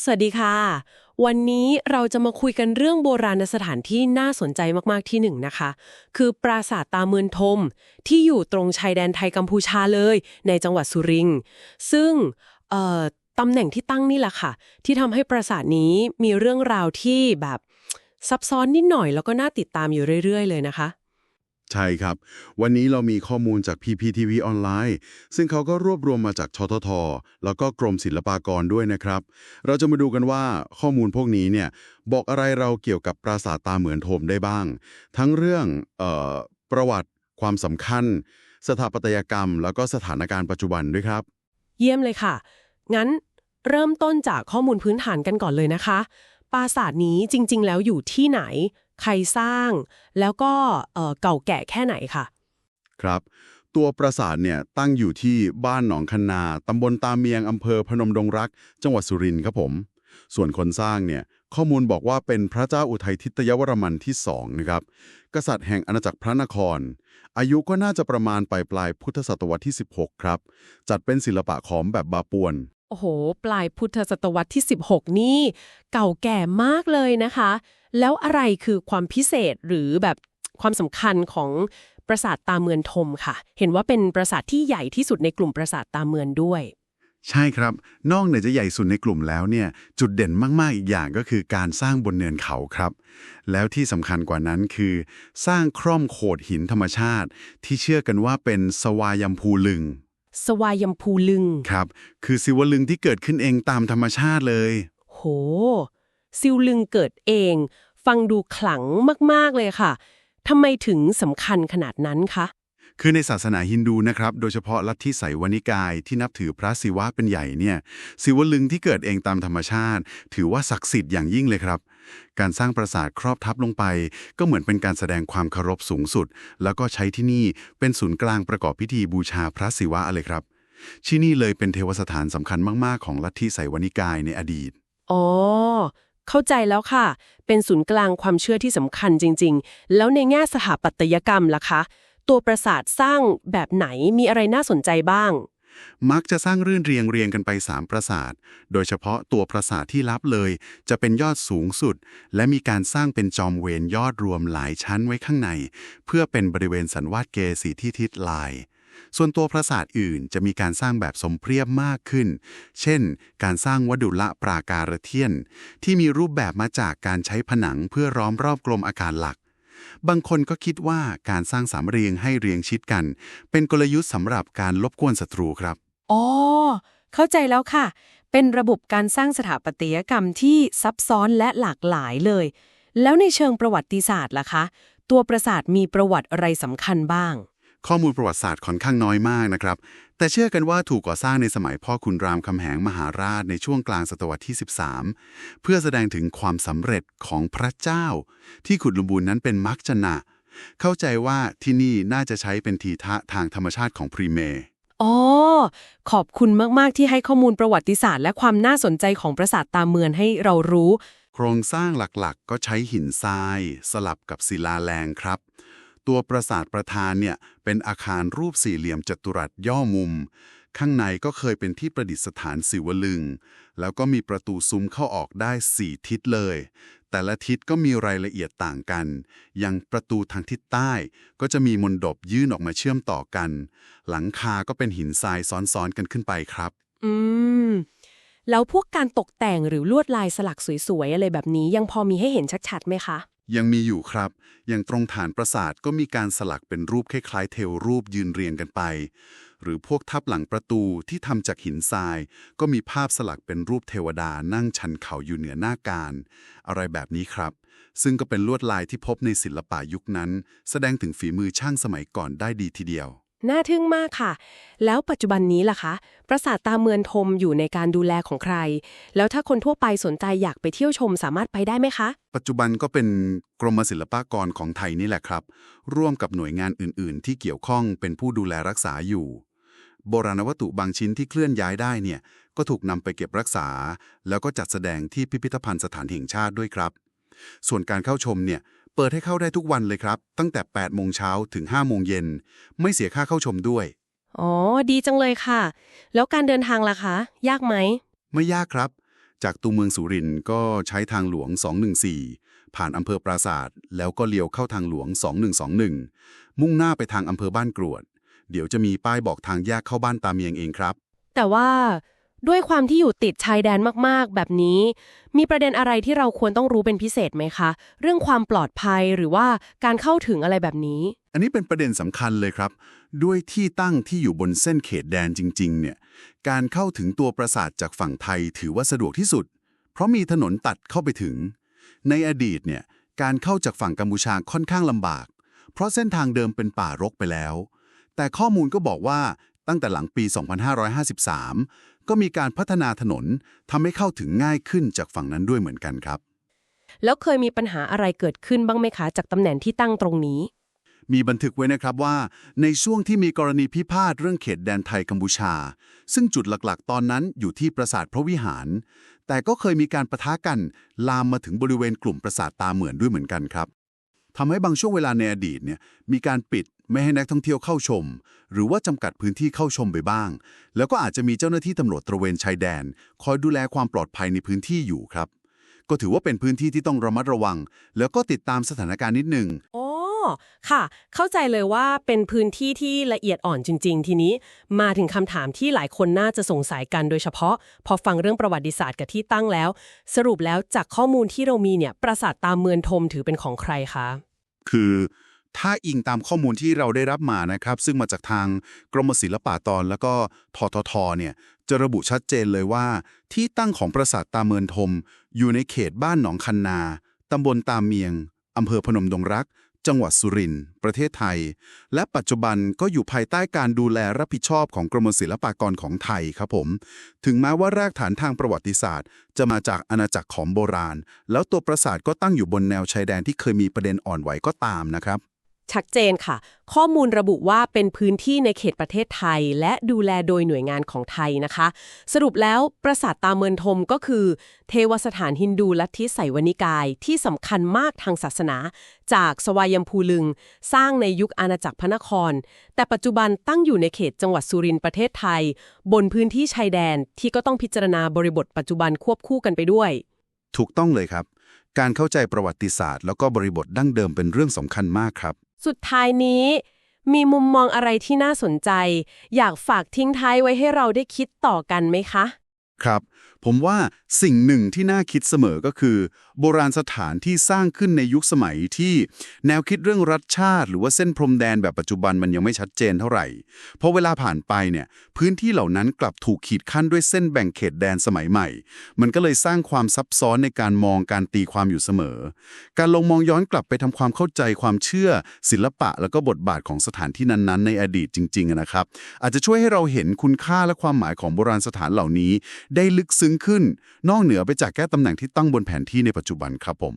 สวัสดีค่ะ วันนี้เราจะมาคุยกันเรื่องโบราณสถานที่น่าสนใจมากๆที่หนึ่งนะคะ คือปราสาทตาเมือนทม ที่อยู่ตรงชายแดนไทยกัมพูชาเลย ในจังหวัดสุรินทร์ซึ่งเอ่อตำแหน่งที่ตั้งนี่แหละค่ะ ที่ทำให้ปราสาทนี้มีเรื่องราวที่แบบซับซ้อนนิดหน่อยแล้วก็น่าติดตามอยู่เรื่อย ๆ เลยนะคะ ใช่ครับ วันนี้เรามีข้อมูลจาก PPTV ออนไลน์ ซึ่งเขาก็รวบรวมมาจากททท แล้วก็กรมศิลปากรด้วยนะครับ เราจะมาดูกันว่าข้อมูลพวกนี้เนี่ยบอกอะไรเราเกี่ยวกับปราสาทตาเหมือนโทมได้บ้าง ทั้งเรื่องออประวัติความสำคัญ สถาปัตยกรรม แล้วก็สถานการณ์ปัจจุบันด้วยครับ เยี่ยมเลยค่ะ งั้นเริ่มต้นจากข้อมูลพื้นฐานกันก่อนเลยนะคะ ปราสาทนี้จริง ๆ แล้วอยู่ที่ไหน ใครสร้าง แล้วก็เก่าแก่แค่ไหนค่ะ ครับ ตัวปราสาทเนี่ยตั้งอยู่ที่บ้านหนองคันนาตำบลตาเมียงอำเภอพนมดงรัก จังหวัดสุรินทร์ครับผม ส่วนคนสร้างเนี่ยข้อมูลบอกว่าเป็นพระเจ้าอุทัยทิตยวรมันที่สองนะครับ กษัตริย์แห่งอาณาจักรพระนคร อายุก็น่าจะประมาณปลายปลายพุทธศตวรรษที่ 16 ครับ จัดเป็นศิลปะขอมแบบบาปวน โอ้โห ปลายพุทธศตวรรษที่ 16 นี่ เก่าแก่มากเลยนะคะ แล้วอะไรคือความพิเศษหรือแบบความสำคัญของปราสาทตาเมือนทมค่ะ เห็นว่าเป็นปราสาทที่ใหญ่ที่สุดในกลุ่มปราสาทตาเมือนด้วย ใช่ครับ นอกเหนือจะใหญ่สุดในกลุ่มแล้วเนี่ย จุดเด่นมาก ๆ อีกอย่างก็คือการสร้างบนเนินเขาครับ แล้วที่สำคัญกว่านั้นคือ สร้างคร่อมโขดหินธรรมชาติ ที่เชื่อกันว่าเป็นสวายัมพูลึง สวายัมพูลึง ครับ คือศิวลึงที่เกิดขึ้นเองตามธรรมชาติเลย โหซิวลึงเกิดเอง ฟังดูขลังมาก ๆ เลยค่ะทำไมถึงสำคัญขนาดนั้นคะ คือในศาสนาฮินดูนะครับ โดยเฉพาะลัทธิไสยวนิกายที่นับถือพระศิวะเป็นใหญ่เนี่ยศิวลึงที่เกิดเองตามธรรมชาติ ถือว่าศักดิ์สิทธิ์อย่างยิ่งเลยครับ การสร้างปราสาทครอบทับลงไป ก็เหมือนเป็นการแสดงความเคารพสูงสุด แล้วก็ใช้ที่นี่เป็นศูนย์กลางประกอบพิธีบูชาพระศิวะเลยครับ ที่นี่เลยเป็นเทวสถานสำคัญมาก ๆ ของลัทธิไสยวนิกายในอดีตอ๋อเข้าใจแล้วค่ะ เป็นศูนย์กลางความเชื่อที่สำคัญจริง ๆ แล้วในแง่สถาปัตยกรรมล่ะคะ ตัวปราสาทสร้างแบบไหนมีอะไรน่าสนใจบ้าง มักจะสร้างรื่นเรียงเรียงกันไป 3 ปราสาท โดยเฉพาะตัวปราสาทที่ลับเลย จะเป็นยอดสูงสุด และมีการสร้างเป็นจอมเวนยอดรวมหลายชั้นไว้ข้างใน เพื่อเป็นบริเวณสันวาดเกสีที่ทิศลาย ส่วนตัวปราสาทอื่นจะมีการสร้างแบบสมเพรียบมากขึ้น เช่น การสร้างวัดุละปราการเทียน ที่มีรูปแบบมาจากการใช้ผนังเพื่อล้อมรอบกลมอาคารหลัก บางคนก็คิดว่าการสร้างสามเรียงให้เรียงชิดกัน เป็นกลยุทธ์สำหรับการลบกวนศัตรูครับ อ๋อ เข้าใจแล้วค่ะ เป็นระบบการสร้างสถาปัตยกรรมที่ซับซ้อนและหลากหลายเลย แล้วในเชิงประวัติศาสตร์ล่ะคะ ตัวปราสาทมีประวัติอะไรสำคัญบ้าง ข้อมูลประวัติศาสตร์ค่อนข้างน้อยมากนะครับ แต่เชื่อกันว่าถูกก่อสร้างในสมัยพ่อคุณรามคำแหงมหาราชในช่วงกลางศตวรรษที่ 13 เพื่อแสดงถึงความสำเร็จของพระเจ้า ที่ขุดลุมบูรณ์นั้นเป็นมักจนะ เข้าใจว่าที่นี่น่าจะใช้เป็นทีทะทางธรรมชาติของพรีเมอ๋อ ขอบคุณมาก ๆ ที่ให้ข้อมูลประวัติศาสตร์ และความน่าสนใจของปราสาทตาเมือนให้เรารู้ โครงสร้างหลักๆ ก็ใช้หินทราย สลับกับศิลาแรงครับ ตัวปราสาทประธานเนี่ยเป็นอาคารรูปสี่เหลี่ยมจัตุรัสย่อมุม ข้างในก็เคยเป็นที่ประดิษฐานศิวลึง แล้วก็มีประตูซุ้มเข้าออกได้4ทิศเลย แต่ละทิศก็มีรายละเอียดต่างกัน อย่างประตูทางทิศใต้ ก็จะมีมนดบยื่นออกมาเชื่อมต่อกัน หลังคาก็เป็นหินทรายซ้อนๆกันขึ้นไปครับ อืมแล้วพวกการตกแต่งหรือลวดลายสลักสวยๆอะไรแบบนี้ยังพอมีให้เห็นชัดๆไหมคะ ยังมีอยู่ครับ อย่างตรงฐานปราสาทก็มีการสลักเป็นรูปคล้ายๆ เทวรูปยืนเรียงกันไป หรือพวกทับหลังประตูที่ทำจากหินทราย ก็มีภาพสลักเป็นรูปเทวดานั่งชันเข่าอยู่เหนือหน้าการ อะไรแบบนี้ครับ ซึ่งก็เป็นลวดลายที่พบในศิลปะยุคนั้น แสดงถึงฝีมือช่างสมัยก่อนได้ดีทีเดียว น่าทึ่งมากค่ะ แล้วปัจจุบันนี้ล่ะคะ ปราสาทตาเมือนทมอยู่ในการดูแลของใคร แล้วถ้าคนทั่วไปสนใจอยากไปเที่ยวชมสามารถไปได้ไหมคะ ปัจจุบันก็เป็นกรมศิลปากรของไทยนี่แหละครับ ร่วมกับหน่วยงานอื่น ๆ ที่เกี่ยวข้องเป็นผู้ดูแลรักษาอยู่ โบราณวัตถุบางชิ้นที่เคลื่อนย้ายได้เนี่ย ก็ถูกนำไปเก็บรักษา แล้วก็จัดแสดงที่พิพิธภัณฑ์สถานแห่งชาติด้วยครับ ส่วนการเข้าชมเนี่ย เปิดให้เข้าได้ทุกวันเลยครับ ตั้งแต่ 8 โมงเช้าถึง 5 โมงเย็น ไม่เสียค่าเข้าชมด้วย อ๋อ ดีจังเลยค่ะ แล้วการเดินทางล่ะคะ ยากไหม ไม่ยากครับ จากตัวเมืองสุรินทร์ก็ใช้ทางหลวง 214 ผ่านอำเภอปราศาสตร์แล้วก็เลี้ยวเข้าทางหลวง 2121 มุ่งหน้าไปทางอำเภอบ้านกรวด เดี๋ยวจะมีป้ายบอกทางแยกเข้าบ้านตาเมียงเองครับ แต่ว่า ด้วยความที่อยู่ติดชายแดนมากๆ แบบนี้ มีประเด็นอะไรที่เราควรต้องรู้เป็นพิเศษไหมคะ เรื่องความปลอดภัยหรือว่าการเข้าถึงอะไรแบบนี้ อันนี้เป็นประเด็นสำคัญเลยครับ ด้วยที่ตั้งที่อยู่บนเส้นเขตแดนจริง ๆ เนี่ย การเข้าถึงตัวปราสาทจากฝั่งไทยถือว่าสะดวกที่สุด เพราะมีถนนตัดเข้าไปถึง ในอดีตเนี่ยการเข้าจากฝั่งกัมพูชาค่อนข้างลำบาก เพราะเส้นทางเดิมเป็นป่ารกไปแล้ว แต่ข้อมูลก็บอกว่าตั้งแต่หลังปี 2553 ก็มีการพัฒนาถนนทำให้เข้าถึงง่ายขึ้นจากฝั่งนั้นด้วยเหมือนกันครับ แล้วเคยมีปัญหาอะไรเกิดขึ้นบ้างไหมคะ จากตำแหน่งที่ตั้งตรงนี้ มีบันทึกไว้นะครับว่า ในช่วงที่มีกรณีพิพาทเรื่องเขตแดนไทยกัมพูชา ซึ่งจุดหลักๆ ตอนนั้นอยู่ที่ปราสาทพระวิหาร แต่ก็เคยมีการประทะกันลามมาถึงบริเวณกลุ่มปราสาทตาเหมือนด้วยเหมือนกันครับทำให้บางช่วงเวลาในอดีตเนี่ยมีการปิด ไม่ให้นักท่องเที่ยวเข้าชม หรือว่าจำกัดพื้นที่เข้าชมไปบ้าง แล้วก็อาจจะมีเจ้าหน้าที่ตำรวจตระเวนชายแดน คอยดูแลความปลอดภัยในพื้นที่อยู่ครับ ก็ถือว่าเป็นพื้นที่ที่ต้องระมัดระวัง แล้วก็ติดตามสถานการณ์นิดหนึ่งอ๋อค่ะ เข้าใจเลยว่าเป็นพื้นที่ที่ละเอียดอ่อนจริง ๆ ทีนี้มาถึงคำถามที่หลายคนน่าจะสงสัยกันโดยเฉพาะ พอฟังเรื่องประวัติศาสตร์กับที่ตั้งแล้ว สรุปแล้วจากข้อมูลที่เรามีเนี่ยปราสาทตามเมืองทมถือเป็นของใครคะคือ ถ้าอิงตามข้อมูลที่เราได้รับมานะครับ ซึ่งมาจากทางกรมศิลปากรแล้วก็ทททเนี่ยจะระบุชัดเจนเลยว่า ที่ตั้งของปราสาทตาเมินทม อยู่ในเขตบ้านหนองคันนาตำบลตามเมียงอำเภอพนมดงรัก จังหวัดสุรินทร์ประเทศไทย และปัจจุบันก็อยู่ภายใต้การดูแลรับผิดชอบของกรมศิลปากรของไทยครับผม ถึงแม้ว่ารากฐานทางประวัติศาสตร์ จะมาจากอาณาจักรของโบราณ แล้วตัวปราสาทก็ตั้งอยู่บนแนวชายแดนที่เคยมีประเด็นอ่อนไหวก็ตามนะครับ ชัดเจนค่ะ ข้อมูลระบุว่าเป็นพื้นที่ในเขตประเทศไทย และดูแลโดยหน่วยงานของไทยนะคะ สรุปแล้วปราสาทตาเมินทมก็คือ เทวสถานฮินดูลัทธิไสวนิกายที่สำคัญมากทางศาสนา จากสวายมพูลึง สร้างในยุคอาณาจักรพระนคร แต่ปัจจุบันตั้งอยู่ในเขตจังหวัดสุรินทร์ประเทศไทย บนพื้นที่ชายแดนที่ก็ต้องพิจารณาบริบทปัจจุบันควบคู่กันไปด้วย ถูกต้องเลยครับ การเข้าใจประวัติศาสตร์ แล้วก็บริบทดั้งเดิมเป็นเรื่องสำคัญมากครับ สุดท้ายนี้มีมุมมองอะไรที่น่าสนใจ อยากฝากทิ้งท้ายไว้ให้เราได้คิดต่อกันไหมคะ ครับ ผมว่าสิ่งหนึ่งที่น่าคิดเสมอก็คือ โบราณสถานที่สร้างขึ้นในยุคสมัยที่แนวคิดเรื่องรัฐชาติ หรือว่าเส้นพรมแดนแบบปัจจุบันมันยังไม่ชัดเจนเท่าไหร่พอเวลาผ่านไปเนี่ยพื้นที่เหล่านั้นกลับถูกขีดขั้นด้วยเส้นแบ่งเขตแดนสมัยใหม่ มันก็เลยสร้างความซับซ้อนในการมองการตีความอยู่เสมอ การลงมองย้อนกลับไปทำความเข้าใจความเชื่อ ศิลปะแล้วก็บทบาทของสถานที่นั้นๆ ในอดีตจริง ๆนะครับ อาจจะช่วยให้เราเห็นคุณค่าและความหมายของโบราณสถานเหล่านี้ ได้ลึกซึ้งขึ้น นอกเหนือไปจากแก้ตำแหน่งที่ตั้งบนแผนที่ในปัจจุบันครับผม